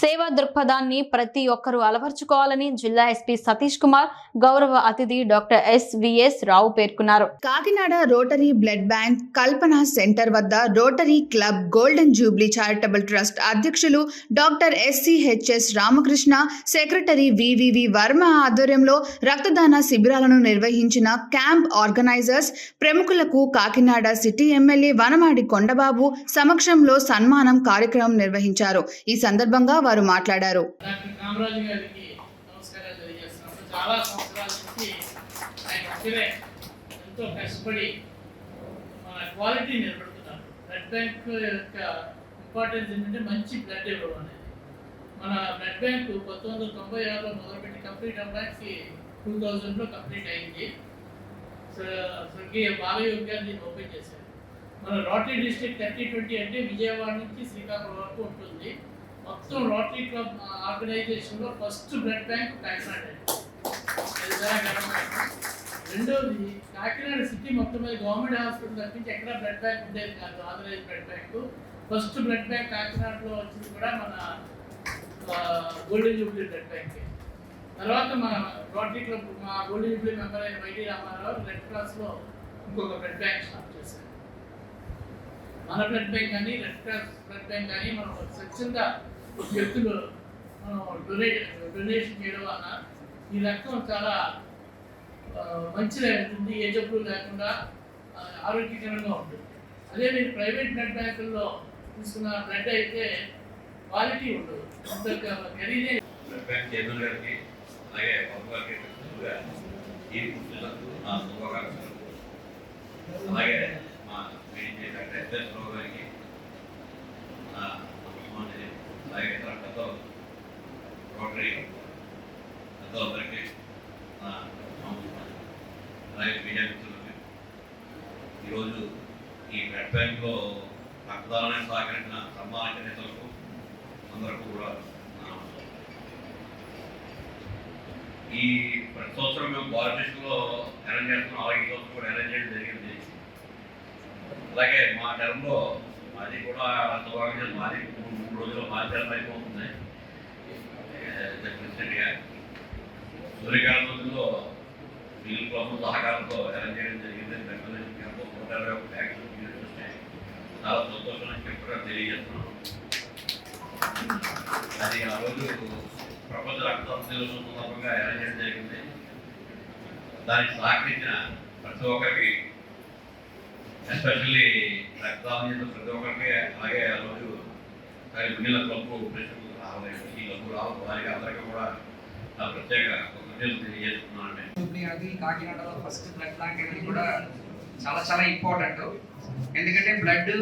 సేవా దృక్పథాన్ని ప్రతి ఒక్కరూ అలవర్చుకోవాలని జిల్లా ఎస్పీ సతీష్ కుమార్ గౌరవ అతిథి డాక్టర్ ఎస్విఎస్ రావు పేర్కొన్నారు. Kakinada rotary blood bank Kalpana centre వద్ద rotary club golden jubilee charitable trust అధ్యక్షులు doctor SCHS Ramakrishna secretary VVV Varma ఆధ్వర్యంలో రక్తదాన శిబిరాలను నిర్వహించిన క్యాంప్ ఆర్గనైజర్స్ ప్రముఖులకు కాకినాడ సిటీ ఎమ్మెల్యే వనమాడి కొండబాబు సమక్షంలో సన్మానం కార్యక్రమం నిర్వహించారు. ఈ సందర్భంగా వారు మాట్లాడారు. కామరాజు గారికి నమస్కారాలు తెలియజేస్తున్నాము చాలా సంవత్సరాల నుంచి ఆయన ఒక్కరే ఎంతో కష్టపడి మన క్వాలిటీ నిలబెడుతున్నారు. బ్లడ్ బ్యాంక్ యొక్క ఇంపార్టెన్స్ ఏంటంటే మంచి బ్లడ్ ఇవ్వడం అనేది. మన బ్లడ్ బ్యాంక్ పంతొమ్మిది వందల తొంభై ఆరులో మొదలుపెట్టి కంప్లీట్ అవ్వడానికి టూ థౌజండ్లో కంప్లీట్ అయింది. స్వ- స్వర్గీయ బాలయోగి గారు దీన్ని ఓపెన్ చేశారు. మన రోటరీ డిస్ట్రిక్ట్ థర్టీ ట్వంటీ అంటే విజయవాడ నుంచి శ్రీకాకుళం వరకు ఉంటుంది. మొత్తం రోటరీ క్లబ్ ఆర్గనైజేషన్లో ఫస్ట్ బ్లడ్ బ్యాంక్ కాకినాడ రెండోది కాకినాడ సిటీ మొత్తం మీద గవర్నమెంట్ హాస్పిటల్ తప్పించి ఎక్కడ బ్లడ్ బ్యాంక్ ఉండేది కాదు. Authorise blood bank first blood bank కాకినాడలో వచ్చింది కూడా మన గోల్డెన్ జూబ్లీ బ్లడ్ బ్యాంక్ తర్వాత మన రోటరీ క్లబ్ మా గోల్డెన్ జూబ్లీ మెంబర్ అయిన వైటీ రామారావు రెడ్ క్రాస్లో ఇంకొక బ్లడ్ బ్యాంక్ స్టార్ట్ చేశారు. మన బ్లడ్ బ్యాంక్ కానీ రెడ్ క్రాస్ బ్లడ్ బ్యాంక్ కానీ మనం స్వచ్ఛంగా వ్యక్తులు మనం డొనేషన్ చేయడం వలన ఈ రక్తం చాలా మంచిగా ఉంటుంది ఏ జబ్బులు లేకుండా ఆరోగ్యకరంగా ఉంటుంది. అదే మీరు ప్రైవేట్ బ్లడ్ బ్యాంకుల్లో తీసుకున్న బ్లడ్ అయితే క్వాలిటీ ఉండదు. అంత ఖరీదే బ్లడ్ బ్యాంక్ చైర్మన్ గారికి అలాగే బాబు ఈ నా శుభాకాంక్షలు అలాగే మా మీడియా డాక్టర్ ఎస్ఎస్ గారికి నా నమస్కారం అలాగే ఇతర పెద్ద రోటరీ పెద్దలందరికీ నా నమస్కారం జరుగుతున్నది ఈరోజు ఈ బ్లడ్ బ్యాంక్లో రక్తదానాన్ని సహకరించిన సన్మానిత నేతలకు అందరికీ కూడా ఈ ప్రతి సంవత్సరం మేము భారతదేశంలో అరేంజ్ చేస్తున్నాం. అలాగే ఈ సంవత్సరం కూడా అరేంజ్ చేయడం జరిగింది. అలాగే మా టర్మ్లో మాది కూడా అంతభాగంగా మాది మూడు రోజుల్లో మాది టర్మ్ అయిపోతుంది. ప్రెసిడెంట్గా సూర్యకాల రోజుల్లో వీళ్ళ కోసం సహకారంతో అరేంజ్ చేయడం జరిగింది బెంగళూరు క్యాంపు నూట ఇరవై ఒక ట్యాక్స్ వస్తాయి చాలా సంతోషం అని చెప్పి తెలియజేస్తున్నాం అది ఆ రోజు ప్రపంచ రక్తదాన దినోత్సవం సందర్భంగా అరేంజ్ చేయడం జరిగింది దానికి సహకరించిన ప్రతి ఒక్కరికి ఎస్పెషల్లీ రక్తదానం చేసిన ప్రతి ఒక్కరికి అలాగే ఆ రోజు మరి మిగిలిన క్లబ్ ప్రెసిడెంట్ రావలేదు ఈ క్లబ్ రావు వారికి అందరికీ కూడా నా ప్రత్యేక కాకినాడలో ఫస్ట్ బ్లడ్ బ్యాంక్ అనేది కూడా చాలా చాలా ఇంపార్టెంట్ ఎందుకంటే బ్లడ్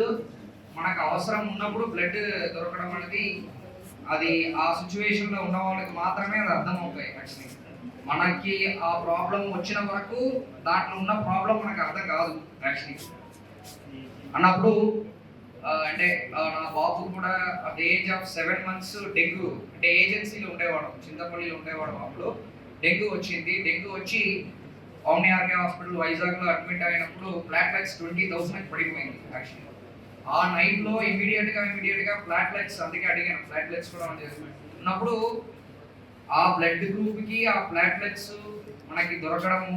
మనకు అవసరం ఉన్నప్పుడు బ్లడ్ దొరకడం అనేది అది ఆ సిచ్యువేషన్లో ఉన్న వాళ్ళకి మాత్రమే అది అర్థం అవుతాయి యాక్చువల్లీ మనకి ఆ ప్రాబ్లం వచ్చిన వరకు దాంట్లో ఉన్న ప్రాబ్లం మనకు అర్థం కాదు యాక్చువల్లీ అన్నప్పుడు అంటే నా బాబు కూడా at age of seven months dengue అంటే ఏజెన్సీలో ఉండేవాడు చింతపల్లిలో ఉండేవాడు అప్పుడు డెంగ్యూ వచ్చింది. డెంగ్యూ వచ్చి ఓమ్ని ఆర్కే హాస్పిటల్ వైజాగ్లో అడ్మిట్ అయినప్పుడు ప్లాట్లెట్స్ ట్వంటీ థౌసండ్ పడిపోయింది యాక్చువల్లీ. ఆ నైట్లో ఇమీడియట్గా ఇమీడియట్గా ప్లాట్లెట్స్ అందుకే అడిగాను. ప్లాట్లెట్స్ కూడా ఆన్ చేసి ఉన్నప్పుడు ఆ బ్లడ్ గ్రూప్కి ఆ ప్లాట్లెట్స్ మనకి దొరకడము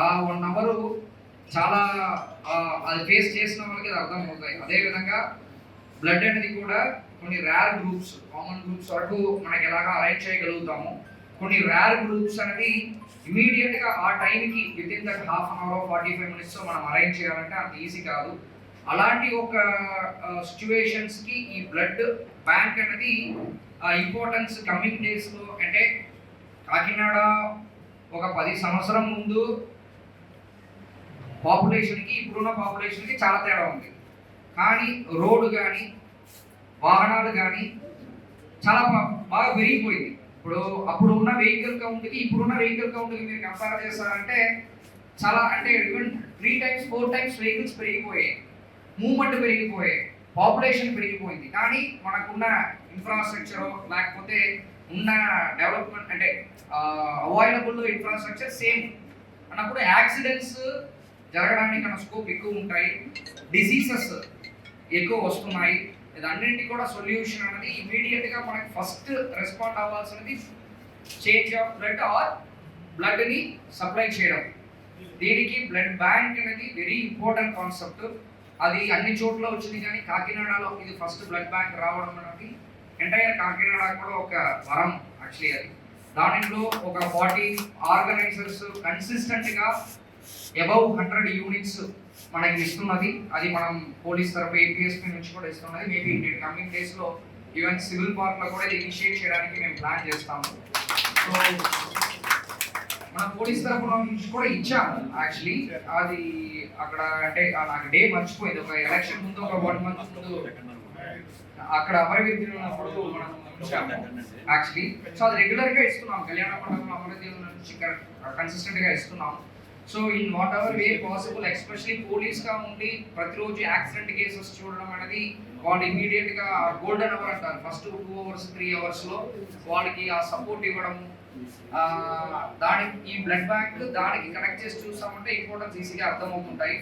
ఆ వన్ అవరు చాలా అది ఫేస్ చేసిన వాళ్ళకి అది అర్థమవుతాయి. అదేవిధంగా బ్లడ్ అనేది కూడా కొన్ని ర్యార్ గ్రూప్స్ కామన్ గ్రూప్స్ వరకు మనకి ఎలాగా అరేంజ్ చేయగలుగుతాము. కొన్ని రేర్ గ్రూప్స్ అనేది ఇమీడియట్గా ఆ టైంకి within that half an hour forty five minutes మనం అరేంజ్ చేయాలంటే అంత ఈజీ కాదు. అలాంటి ఒక సిచ్యువేషన్స్కి ఈ బ్లడ్ బ్యాంక్ అనేది ఇంపార్టెన్స్ కమింగ్ డేస్లో అంటే కాకినాడ ఒక పది సంవత్సరం ముందు పాపులేషన్కి ఇప్పుడున్న పాపులేషన్కి చాలా తేడా ఉంది. కానీ రోడ్డు కానీ వాహనాలు కానీ చాలా బాగా పెరిగిపోయింది ఇప్పుడు అప్పుడు ఉన్న వెహికల్ కౌంట్కి ఇప్పుడున్న వెహికల్ కౌంట్కి మీరు కంపేర్ చేస్తారంటే చాలా అంటే even three times four times vehicles పెరిగిపోయాయి. మూవ్మెంట్ పెరిగిపోయాయి. పాపులేషన్ పెరిగిపోయింది. కానీ మనకున్న ఇన్ఫ్రాస్ట్రక్చర్ లేకపోతే ఉన్న డెవలప్మెంట్ అంటే అవైలబుల్ ఇన్ఫ్రాస్ట్రక్చర్ సేమ్ అన్నప్పుడు యాక్సిడెంట్స్ జరగడానికి మన స్కోప్ ఎక్కువ ఉంటాయి. డిసీజెస్ ఎక్కువ వస్తున్నాయి. ఇదన్నింటి కూడా సొల్యూషన్ అనేది ఇమీడియట్గా మనకి ఫస్ట్ రెస్పాండ్ అవ్వాల్సినది చేంజ్ ఆఫ్ బ్లడ్ ఆర్ బ్లడ్ని సప్లై చేయడం. దీనికి బ్లడ్ బ్యాంక్ అనేది వెరీ ఇంపార్టెంట్ కాన్సెప్ట్ అది అన్ని చోట్ల వచ్చింది కానీ కాకినాడలో ఇది ఫస్ట్ బ్లడ్ బ్యాంక్ రావడం అనేది ఎంటైర్ కాకినాడ కూడా ఒక వరం యాక్చువల్లీ అది. దానిలో ఒక ఫార్టీ ఆర్గనైజర్స్ కన్సిస్టెంట్గా అబౌవ్ హండ్రెడ్ యూనిట్స్ మనకి ఇస్తున్నది. అది మనం పోలీస్ తరఫు ఏపీఎస్పీ నుంచి కూడా ఇస్తున్నది. మేబీ నేను కమింగ్ డేస్లో ఈవెన్ సివిల్ పార్క్లో కూడా ఇది ఇనిషియేట్ చేయడానికి మేము ప్లాన్ చేస్తాము. సో మన పోలీస్ తరఫున నుంచి కూడా ఇచ్చాము యాక్చువల్లీ అది అక్కడ అంటే నాకు డే మర్చిపోయింది. ఒక ఎలక్షన్ ముందు ఒక వన్ మంత్ ముందు అక్కడ అమరవీధి ఉన్నప్పుడు మనం ఇచ్చాము యాక్చువల్లీ సో అది రెగ్యులర్గా ఇస్తున్నాం కళ్యాణ మండపం అమరవీధి నుంచి కన్సిస్టెంట్గా ఇస్తున్నాం so in whatever way possible especially పోలీస్గా ఉండి ప్రతిరోజు యాక్సిడెంట్ కేసెస్ చూడడం అనేది వాళ్ళు ఇమీడియట్గా గోల్డెన్ అవర్ అంటారు. ఫస్ట్ టూ అవర్స్ త్రీ అవర్స్లో వాళ్ళకి ఆ సపోర్ట్ ఇవ్వడం దానికి ఈ బ్లడ్ బ్యాంక్ దానికి కనెక్ట్ చేసి చూసామంటే ఇంపార్టెన్స్ ఈజీగా అర్థమవుతుంటాయి.